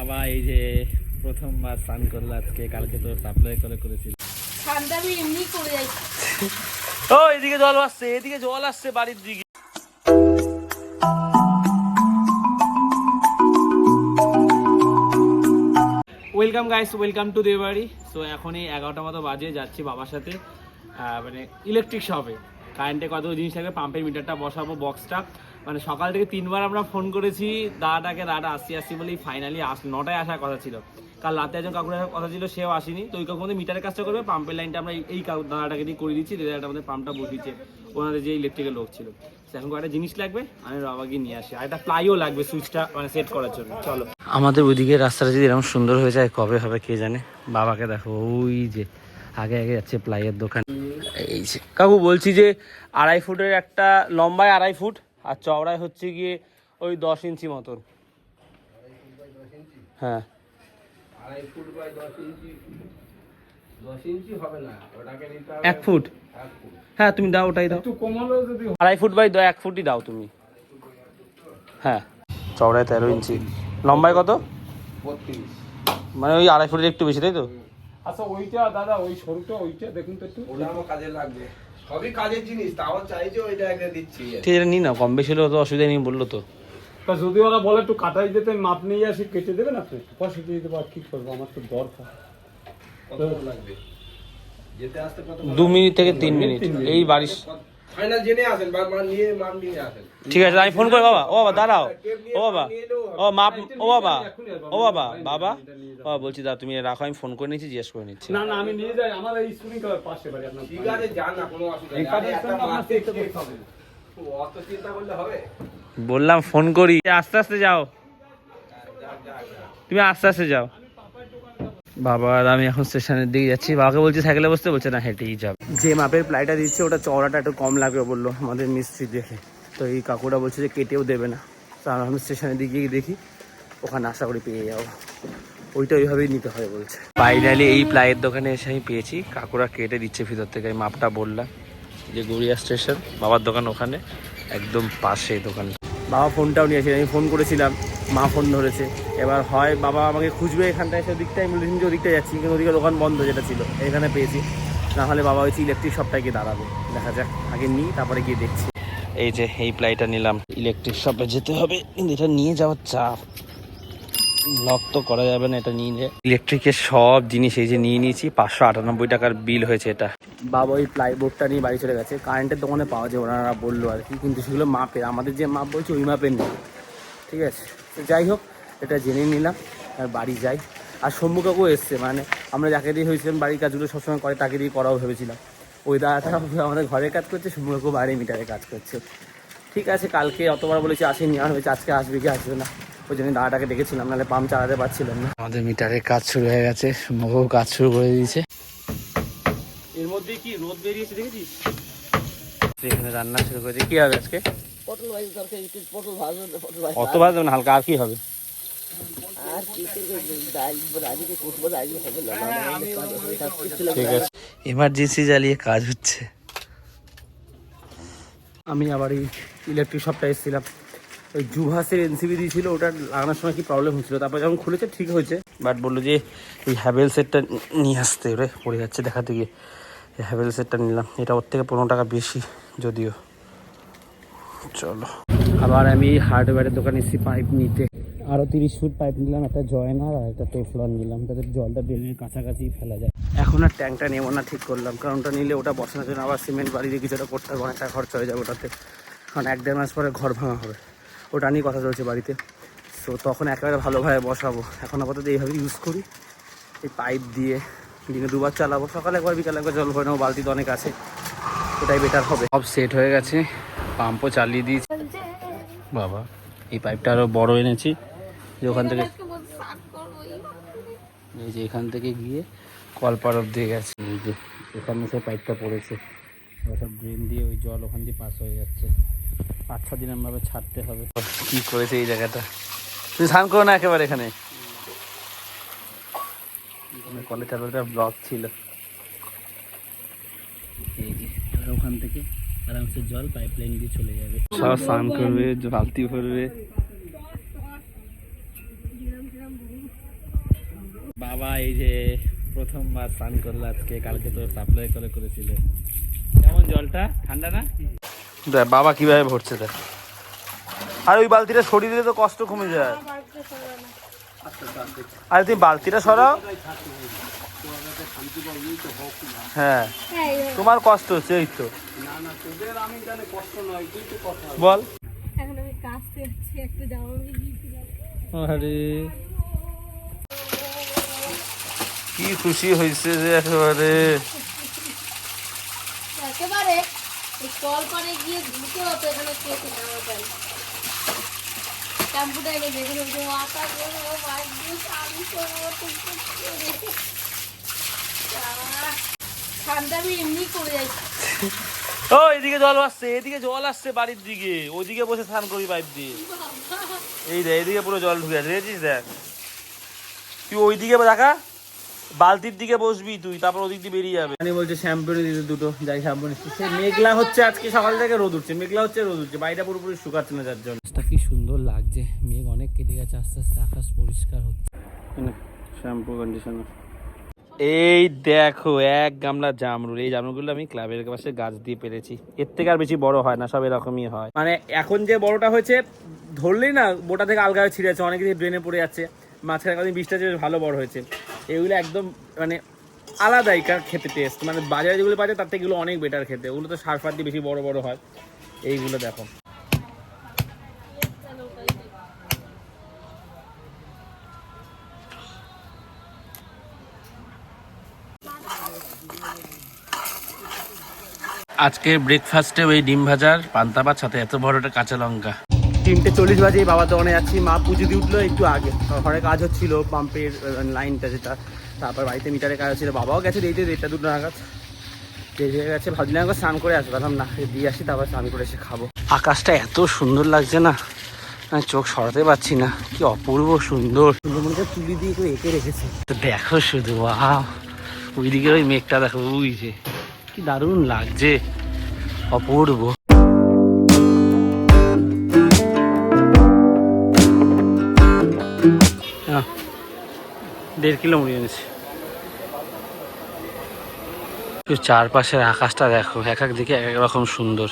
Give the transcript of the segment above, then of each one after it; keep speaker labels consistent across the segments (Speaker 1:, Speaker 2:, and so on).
Speaker 1: বাবা এই যে প্রথমবার স্নান করল আজকে কালকে তো সাপ্লাই করে করেছিল।
Speaker 2: এমনি করে যাই।
Speaker 1: ও এদিকে জল আসছে এদিকে জল আসছে বাড়ির দিকে। ওয়েলকাম গাইস ওয়েলকাম টু দেবাড়ি সো এখনই এগারোটা মতো বাজে যাচ্ছি বাবার সাথে মানে ইলেকট্রিক শপে কারেন্টে কত জিনিস লাগবে পাম্পের মিটারটা বসাবো বক্সটা মানে সকাল থেকে তিনবার আমরা ফোন করেছি, দাদাটাকে, দাদা আসছি আসছি বলেই ফাইনালি আস নটায় আসার কথা ছিল। কাল রাতে একজন কাকুর কথা ছিল, সেও আসেনি। তো ওই কাকু আমাদের মিটারের কাজটা করবে পাম্পের লাইনটা আমরা এই- কাকু দাদাটাকে দিয়ে করে দিচ্ছি দাদাটা আমাদের পাম্পটা বসিয়েছে। ওনাদের যে ইলেকট্রিকের লোক ছিল। এখন কয়েকটা জিনিস লাগবে, আমি বাবাকে নিয়ে আসি। আর একটা প্লাইও লাগবে সুইচটা মানে সেট করার জন্য। চলো। আমাদের ওইদিকে রাস্তাটা যদি এরকম সুন্দর হয়ে যায়, কবে হবে কে জানে? বাবাকে দেখো, ওই যে আগে আগে যাচ্ছে প্লাইয়ের দোকান। এই যে, কাকু বলছি যে আড়াই ফুটের একটা, লম্বায় আড়াই ফুট। আর চওড়ায় হচ্ছে গিয়ে ওই দশ ইঞ্চি মতন। হ্যাঁ।
Speaker 3: আড়াই ফুট বাই দশ ইঞ্চি। দশ ইঞ্চি হবে না ওটাকে নিতে হবে
Speaker 1: এক ফুট? হ্যাঁ তুমি দাও ওটাই দাও।
Speaker 3: একটু
Speaker 1: আড়াই ফুট বাই দ- এক ফুটই দাও তুমি। হ্যাঁ। চওড়ায় তেরো ইঞ্চি। লম্বায় কত? মানে ওই আড়াই ফুটের একটু বেশি তাই তো?
Speaker 3: আচ্ছা ওইটা দাদা ওই সরুটা ওইটা দেখুন তো একটু। কাজে লাগবে। সবই কাজের জিনিস তাও চাইছে ওইটা একটা দিচ্ছি।
Speaker 1: ঠিক আছে নি না কম বেশি হলেও তো অসুবিধা নেই বলল তো।
Speaker 4: তা যদি ওরা বলে একটু কাটাই দিতে মাপ নিয়ে আসি কেটে দেবেন আপনি? পয়সা দিয়ে দেবো আর কি করব? আমার তো দরকার।
Speaker 3: কত লাগবে? যেতে আসতে কত
Speaker 1: দু মিনিট থেকে তিন মিনিট। এই বাড়ির
Speaker 3: ফাইনাল জেনে আসেন নিয়ে মাপ নিয়ে আসেন।
Speaker 1: ঠিক আছে আমি ফোন করে বাবা। ও বাবা দাঁড়াও। ও বাবা। ও মাপ ও বাবা। ও বাবা বাবা ও বলছি দা তুমি রাখো আমি ফোন করে নিচ্ছি জিজ্ঞেস করে নিচ্ছি।
Speaker 4: না না আমি নিয়ে যাই আমার এই স্কুলিং করার পাশে বাড়ি আপনার
Speaker 3: ঠিক আছে যান না কোনো অসুবিধা নেই। অত চিন্তা করলে হবে?
Speaker 1: বললাম ফোন করি। আস্তে আস্তে যাও। তুমি আস্তে আস্তে যাও। বাবা আর আমি এখন স্টেশনের দিকে যাচ্ছি। বাবাকে বলছি সাইকেলে বসতে বলছে না হেঁটেই যাবে। যে মাপের প্লাইটা দিচ্ছে ওটা চওড়াটা একটু কম লাগবে বলল আমাদের মিস্ত্রি দেখে। তো এই কাকুরা বলছে যে কেটেও দেবে না। তো আমি স্টেশনের দিকে গিয়ে দেখি ওখানে আশা করি পেয়ে যাব। ওইটা ওইভাবেই নিতে হয় বলছে। ফাইনালি এই প্লাইয়ের দোকানে এসে আমি পেয়েছি। কাকুরা কেটে দিচ্ছে ভিতর থেকে আমি মাপটা বললাম। যে গড়িয়া স্টেশন বাবার দোকান ওখানে একদম পাশে দোকান বাবা ফোনটাও নিয়েছে আমি ফোন করেছিলাম, মা ফোন ধরেছে। এবার হয় বাবা আমাকে খুঁজবে এখানটায়, সে দিকটায় আমি বলেছি যে ওদিকটায় যাচ্ছি। কিন্তু ওদিকে দোকান বন্ধ যেটা ছিল, এখানে পেয়েছি। না হলে বাবা হয়েছে ইলেকট্রিক শপটায় গিয়ে দাঁড়াবে। দেখা যাক, আগে নিই, তারপরে গিয়ে দেখছি। এই যে, এই প্লাইটা নিলাম। ইলেকট্রিক শপে যেতে হবে, কিন্তু এটা নিয়ে যাওয়ার চাপ। লক তো করা যাবে না এটা নিয়ে। ইলেকট্রিকের সব জিনিস এই যে নিয়ে নিয়েছি পাঁচশো আটানব্বই টাকার বিল হয়েছে এটা। বাবা ওই প্লাইবোর্ডটা নিয়ে বাড়ি চলে গেছে। কারেন্টের দোকানে পাওয়া যায় ওনারা বলল আর কি কিন্তু সেগুলো মাপের আমাদের যে মাপ বলছে ওই মাপের নেই। ঠিক আছে? তো যাই হোক এটা জেনে নিলাম আর বাড়ি যাই। আর শম্ভু কাকু এসছে মানে আমরা যাকে দিয়ে হয়েছিলাম বাড়ির কাজগুলো সবসময় করে তাকে দিয়ে করাও ভেবেছিলাম। ওই দাদাটা আমাদের ঘরের কাজ করছে শম্ভু কাকু বাইরে মিটারে কাজ করছে। ঠিক আছে কালকে অতবার বলেছি আসেনি আর হয়েছে আজকে আসবে কি আসবে না। ওই জন্য দাদাটাকে ডেকেছিলাম নাহলে পাম্প চালাতে পারছিলাম না। আমাদের মিটারের কাজ শুরু হয়ে গেছে শম্ভু কাজ শুরু করে দিয়েছে। এর মধ্যে কি রোদ বেরিয়েছে দেখেছিস? এখানে রান্না শুরু করেছে কি হবে আজকে?
Speaker 2: পটল ভাজি তরকারি পটল ভাজো পটল ভাজি
Speaker 1: অত বাদ না হালকা। আর কি হবে? আছে এমার্জেন্সি জ্বালিয়ে কাজ হচ্ছে। আমি আবার এই ইলেকট্রিক শপটা এসেছিলাম। ওই জুভাসের এনসিবি দিয়েছিল, ওটা লাগানোর সময় কি প্রবলেম হচ্ছিল তারপর যখন খুলেছে, ঠিক হয়েছে। বাট বলল যে, এই হ্যাভেল সেটটা নিয়ে আসতে ওরে পড়ে যাচ্ছে দেখাতে গিয়ে। এই হ্যাভেল সেটটা নিলাম। এটা ওর থেকে পনেরো টাকা বেশি, যদিও। চলো। আবার আমি হার্ডওয়্যারের দোকানে এসেছি পাইপ নিতে। আরও তিরিশ ফুট পাইপ নিলাম, একটা জয়নার আর একটা টেফলন নিলাম। তাদের জলটা ড্রেনের কাছাকাছি ফেলা যায়। এখন আর ট্যাঙ্কটা নেব না, ঠিক করলাম। কারণ ওটা নিলে ওটা বসানোর জন্য আবার সিমেন্ট বাড়ি দিয়ে কিছুটা করতে হবে অনেকটা খরচা হয়ে যাবে ওটাতে। কারণ এক দেড় মাস পরে ঘর ভাঙা হবে। ওটা নিয়ে কথা চলছে বাড়িতে। সো তখন একেবারে ভালোভাবে বসাবো। এখন আপাতত এইভাবে ইউজ করি। এই পাইপ দিয়ে দিনে দুবার চালাবো। সকালে একবার, বিকালে একবার জল ভরে নেব। বালতি তো অনেক আছে। ওটাই বেটার হবে। সব সেট হয়ে গেছে। পাম্পও চালিয়ে দিয়েছি। বাবা, এই পাইপটা আরও বড় এনেছি। যে ওখান থেকে এই যে এখান থেকে গিয়ে কলপার অব্দি গেছে। এই যে এখানে সে পাইপটা পড়েছে। সব ড্রেন দিয়ে ওই জল ওখান দিয়ে পাস হয়ে যাচ্ছে। পাঁচ ছ দিন ভাবে ছাড়তে হবে। কি করেছে এই জায়গাটা? তুই স্নান করো না একেবারে এখানে? এখানে কলের চালটা ব্লক ছিল। এই যে ওখান থেকে আরামসে জল পাইপ লাইন দিয়ে চলে যাবে। সব স্নান করবে বালতি ভরবে। বাবা এই যে প্রথমবার স্নান করল আজকে কালকে তো সাপ্লাই করে করেছিল। কেমন জলটা? ঠান্ডা না? দেখ বাবা কীভাবে ভরছে দেখ। আর ওই বালতিটা সরিয়ে দিলে তো কষ্ট কমে যায়। আরে তুমি বালতিটা সরাও। হ্যাঁ তোমার কষ্ট হচ্ছে এই তো। বল। আরে। কি খুশি হয়েছে যে একেবারে।
Speaker 5: কল গিয়ে ধুতে হতো এখানে কেটে জামা প্যান্ট শ্যাম্পুটা এনে দেখে নেব মাথা করব বাইক দিয়ে ঠান্ডা আমি এমনি করে
Speaker 1: ও এদিকে জল আসছে এদিকে জল আসছে বাড়ির দিকে। ওদিকে বসে স্নান করি পাইপ দিয়ে। এই দেখ এদিকে পুরো জল ঢুকে আছে দেখেছিস দেখ? তুই ওই দিকে দেখা? বালতির দিকে বসবি তুই তারপর ওদিক দিয়ে বেরিয়ে যাবে। আমি বলছে শ্যাম্পু দিতে দুটো যাই শ্যাম্পু নিচ্ছি সে মেঘলা হচ্ছে আজকে সকাল থেকে রোদ উঠছে মেঘলা হচ্ছে রোদ উঠছে বাড়িটা পুরোপুরি শুকাচ্ছে না যার জন্য। কি সুন্দর লাগছে মেঘ অনেক কেটে গেছে আস্তে আস্তে আকাশ পরিষ্কার হচ্ছে। শ্যাম্পু কন্ডিশনার এই দেখো এক গামলা জামরুল এই জামরুলগুলো আমি ক্লাবের পাশে গাছ দিয়ে পেরেছি। এর থেকে আর বেশি বড় হয় না সব এরকমই হয়। মানে এখন যে বড়টা হয়েছে ধরলেই না বোটা থেকে আলগা হয়ে ছিঁড়ে যাচ্ছে অনেক ড্রেনে পড়ে যাচ্ছে। মাঝখানে কদিন বৃষ্টি হচ্ছে বেশ ভালো বড় হয়েছে। এগুলো একদম মানে আলাদাই খেতে টেস্ট মানে বাজারে যেগুলো পাওয়া যায়, তার থেকে এগুলো অনেক বেটার খেতে। ওগুলো তো সার ফার দিয়ে বেশি বড় বড় হয়। এইগুলো দেখো। আজকে ব্রেকফাস্টে ওই ডিম ভাজার পান্তা ভাত, সাথে এত বড় একটা কাঁচা লঙ্কা। তিনটে চল্লিশ বাজে, বাবা দোকানে যাচ্ছি, মা পুজো দিয়ে উঠল একটু আগে। ঘরে কাজ হচ্ছিল পাম্পের লাইনটা যেটা, তারপর বাড়িতে মিটারে কাজ হচ্ছিল। বাবাও গেছে দিতে দেড়টা, দুটো নাগাদ। হয়ে গেছে, ভাবছিলাম একবার স্নান করে আসব ভাবলাম না, দিয়ে আসি, তারপর স্নান করে এসে খাব। আকাশটা এত সুন্দর লাগছে না আমি চোখ সরাতে পারছি না, কি অপূর্ব সুন্দর। সুন্দরবনকে তুলি দিয়ে কেউ এঁকে রেখেছে। তো দেখো শুধু ওইদিকে ওই মেঘটা দেখো, ওই যে, কি দারুণ লাগছে, অপূর্ব। দেড় কিলো মুড়ি এনেছি চারপাশের আকাশটা দেখো এক এক দিকে এক এক রকম সুন্দর।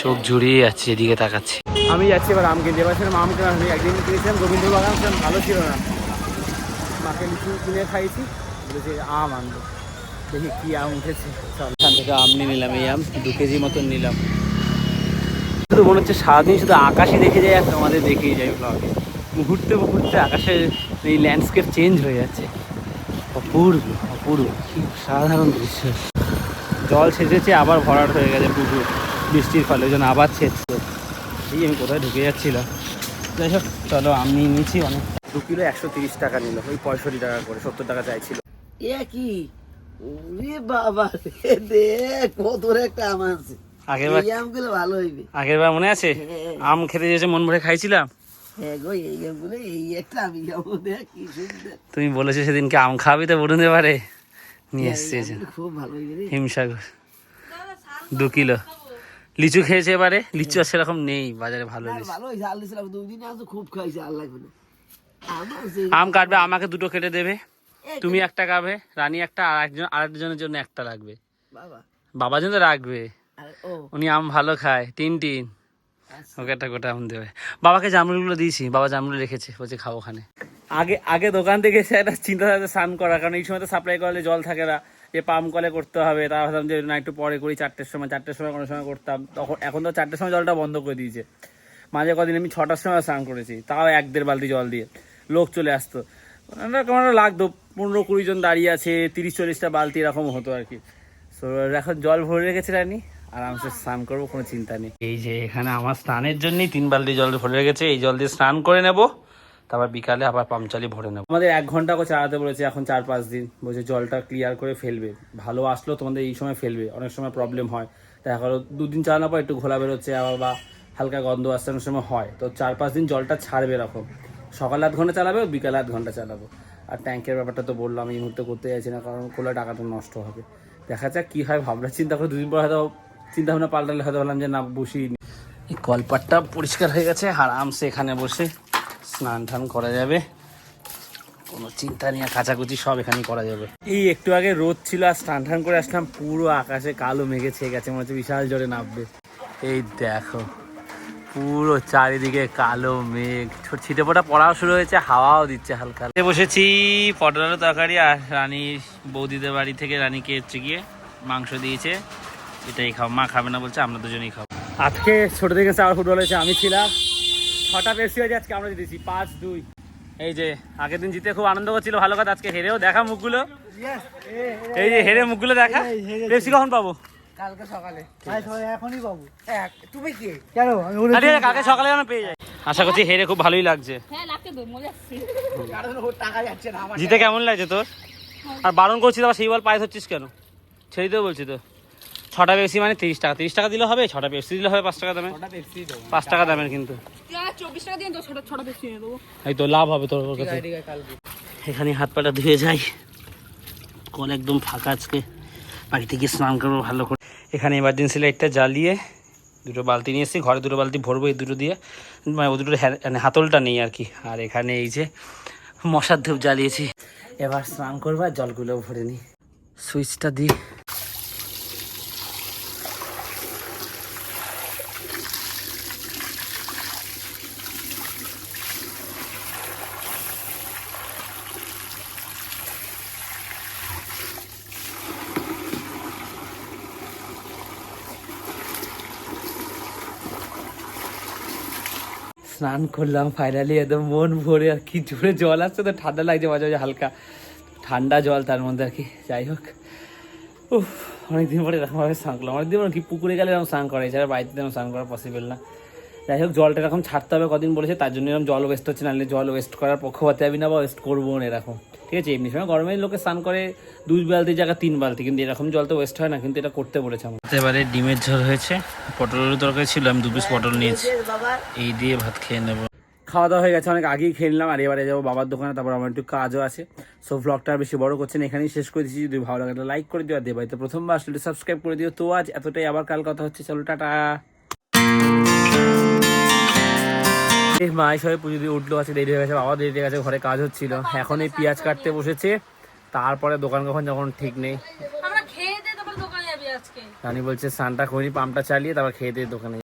Speaker 1: চোখ জুড়িয়ে যাচ্ছে এদিকে তাকাচ্ছি। আমি যাচ্ছি এবার আম কিনতে এবার সেরকম আম কেনা হয়নি। একদিন কিনেছিলাম রবীন্দ্র বাগান সেরকম ভালো ছিল না। মাকে লিচু কিনে খাইছি বলেছি আম আনব। দেখি কি আম উঠেছে। চল। এখান থেকে আম নিয়ে নিলাম এই আম দু কেজি মতন নিলাম। শুধু মনে হচ্ছে সারাদিন শুধু আকাশে দেখে যায় আর তোমাদের দেখেই যাই ব্লগে ঘুরতে মুহূর্তে আকাশে এই ল্যান্ডস্কেপ চেঞ্জ হয়ে যাচ্ছে। অপূর্ব অপূর্ব কি সাধারণ দৃশ্য। জল ছেঁচেছে আবার ভরাট হয়ে গেছে পুকুর। বৃষ্টির ফলে ওই জন্য আবার ছেঁচছে এই আমি কোথায় ঢুকে যাচ্ছিলাম? যাই হোক চলো আমি নিয়ে নিয়েছি অনেক। দু কিলো একশো তিরিশ টাকা নিল। ওই পঁয়ষট্টি টাকা করে সত্তর টাকা চাইছিল।
Speaker 2: এ কি? ওরে বাবা রে দেখ কত একটা আম আছে
Speaker 1: আগের বার
Speaker 2: এই আমগুলো ভালো হইবে।
Speaker 1: আগের মনে আছে?
Speaker 2: হ্যাঁ।
Speaker 1: আম খেতে যেসে মন ভরে খাইছিলাম তুমি বলেছ সেদিনকে আম খাবি তো বলুন এবারে। নিয়ে এসছে
Speaker 2: খুব ভালো
Speaker 1: হিমসাগর। দু কিলো। লিচু খেয়েছে এবারে? লিচু আর সেরকম নেই বাজারে ভালো
Speaker 2: আর খুব খাইছে আর লাগবে না।
Speaker 1: আম কাটবে আমাকে দুটো কেটে দেবে। তুমি একটা খাবে রানী একটা আর একজন আরেকজনের জন্য একটা রাখবে
Speaker 2: বাবা।
Speaker 1: বাবা জন্য রাখবে।
Speaker 2: ও।
Speaker 1: উনি আম ভালো খায় তিন তিন। ওকে একটা গোটা আম দেবে। বাবাকে জামরুলগুলো দিয়েছি বাবা জামরুল রেখেছে বলছে খাব ওখানে। আগে আগে দোকান থেকে এসে একটা চিন্তা থাকে স্নান করা কারণ এই সময় তো সাপ্লাই করলে জল থাকে না। যে পাম্প কলে করতে হবে তা ভাবলাম যে না একটু পরে করি চারটের সময় চারটের সময় কোনো সময় করতাম। তখন এখন তো চারটের সময় জলটা বন্ধ করে দিয়েছে। মাঝে কদিন আমি ছটার সময় স্নান করেছি তাও এক দেড় বালতি জল দিয়ে। লোক চলে আসতো। কেমন লাগতো পনেরো কুড়ি জন দাঁড়িয়ে আছে তিরিশ চল্লিশটা বালতি এরকম হতো আর কি। তো এখন জল ভরে রেখেছে রানি। আরামসে স্নান করব কোনো চিন্তা নেই। এই যে এখানে আমার স্নানের জন্যই তিন বালতি জল ভরে রেখেছে। এই জল দিয়ে স্নান করে নেব তারপর বিকালে আবার পাম্প চালিয়ে ভরে নেব। আমাদের এক ঘণ্টা করে চালাতে বলেছে এখন চার পাঁচ দিন। বলছে জলটা ক্লিয়ার করে ফেলবে। ভালো আসলো তোমাদের এই সময় ফেলবে। অনেক সময় প্রবলেম হয়। দেখা গেলো দুদিন চালানোর পর একটু ঘোলা বেরোচ্ছে আবার বা হালকা গন্ধ আসছে অনেক সময় হয়। তো চার পাঁচ দিন জলটা ছাড়বে এরকম। সকাল আধ ঘণ্টা চালাবে বিকালে আধ ঘণ্টা চালাবো। আর ট্যাঙ্কের ব্যাপারটা তো বললাম এই মুহূর্তে করতে চাইছি না কারণ খোলা টাকাটা নষ্ট হবে। দেখা যাক কি হয় ভাবনা চিন্তা করে দুদিন পর হয়তো চিন্তা ভাবনা পাল্টালে হয়তো বললাম যে না বসি এই কলপাটটা পরিষ্কার হয়ে গেছে আরামসে এখানে বসে স্নান টান করা যাবে। কোনো চিন্তা নিয়ে কাচাকুচি সব এখানেই করা যাবে। এই একটু আগে রোদ ছিল, আর স্নান টান করে আসলাম, পুরো আকাশে কালো মেঘে ছেয়ে গেছে, মনে হচ্ছে বিশাল জোরে নামবে। এই দেখো, পুরো চারিদিকে কালো মেঘ। ছোট ফোটা পড়াও শুরু হয়েছে, হাওয়াও দিচ্ছে হালকা। বসেছি পটল আলু তরকারি, আর রানীর বৌদিদের বাড়ি থেকে রানীকে হচ্ছে গিয়ে মাংস দিয়েছে। এটাই খাও মা খাবে না বলছে আমরা দুজনেই খাব। আজকে ছোট থেকে আবার ফুটবল হয়েছে আমি ছিলাম। ছটা বেশি হয়েছে আজকে আমরা জিতেছি পাঁচ দুই। এই যে আগের দিন জিতে খুব আনন্দ করছিল ভালো কথা আজকে হেরেও দেখা মুখগুলো। এই যে হেরে মুখগুলো দেখা। পেপসি কখন পাবো?
Speaker 2: কালকে সকালে। এখনই বাবু তুমি কি? কেন?
Speaker 1: কালকে সকালে যেন পেয়ে যাই। আশা করছি হেরে খুব ভালোই লাগছে।
Speaker 5: হ্যাঁ
Speaker 2: আমার
Speaker 1: জিতে কেমন লাগছে তোর? আর বারণ করছিস আবার সেই বল পায়ে ধরছিস কেন? ছেড়ে দিতে বলছি তো। ছটা পেপসি মানে তিরিশ টাকা। তিরিশ টাকা দিলে হবে ছটা পেপসি দিলে হবে পাঁচ টাকা দামে। পাঁচ টাকা দামের কিন্তু।
Speaker 5: চব্বিশ টাকা দিয়ে তো ছোট ছোট বেশি নিয়ে দেবো।
Speaker 1: এই তো লাভ হবে তোর কাছে। এখানে হাত পাটা ধুয়ে যাই। কল একদম ফাঁকা আজকে। বাড়িতে গিয়ে স্নান করব ভালো করে। এখানে এমার্জেন্সি লাইটটা জ্বালিয়ে দুটো বালতি নিয়ে এসেছি। ঘরে দুটো বালতি ভরবো এই দুটো দিয়ে। মানে ও দুটো হ্যা- মানে হাতলটা নেই আর কি। আর এখানে এই যে মশার ধূপ জ্বালিয়েছি। এবার স্নান করব আর জলগুলো ভরে নিই। সুইচটা দিই। স্নান করলাম ফাইনালি একদম মন ভরে আর কি জোরে জল আসছে তো, ঠান্ডা লাগছে মাঝে মাঝে হালকা। ঠান্ডা জল তার মধ্যে আর কি, যাই হোক। উফ, অনেকদিন পরে এরকমভাবে স্নান করলাম। অনেকদিন পরে কি পুকুরে গেলে এরকম স্নান করা এছাড়া বাড়িতে এরকম স্নান করা পসিবল না। যাই হোক, জলটা এরকম ছাড়তে হবে, কদিন বলেছে, তার জন্য এরকম জল ওয়েস্ট হচ্ছে নাহলে জল ওয়েস্ট করার পক্ষপাতে আমি না বা ওয়েস্ট করব না এরকম। ঠিক আছে এমনি সময় গরমে লোকে স্নান করে দুই বালতি জায়গা তিন বালতি কিন্তু এরকম জল তো ওয়েস্ট হয় না কিন্তু এটা করতে বলেছে আমার এবারে ডিমের ঝোল হয়েছে পটল তরকারি ছিল আমি দু পিস পটল নিয়েছি। এই দিয়ে ভাত খেয়ে নেব। খাওয়া দাওয়া হয়ে গেছে অনেক আগেই খেয়ে নিলাম আর এবারে যাব বাবার দোকানে তারপর আমার একটু কাজও আছে। সো ব্লগটা আর বেশি বড় করছেন এখানেই শেষ করে দিচ্ছি। যদি ভালো লাগে লাইক করে দিও আর দেবাই তো প্রথমবার আসলে সাবস্ক্রাইব করে দিও। তো আজ এতটাই আবার কাল কথা হচ্ছে চলো টাটা। মা সবাই পুজো দিয়ে উঠল আছে দেরি হয়ে গেছে বাবা দেরি হয়ে গেছে ঘরে কাজ হচ্ছিল। এখন এই পেঁয়াজ কাটতে বসেছে তারপরে দোকান কখন যখন ঠিক নেই। রানী বলছে সানটা করিনি পাম্পটা চালিয়ে তারপর খেয়ে দিয়ে দোকানে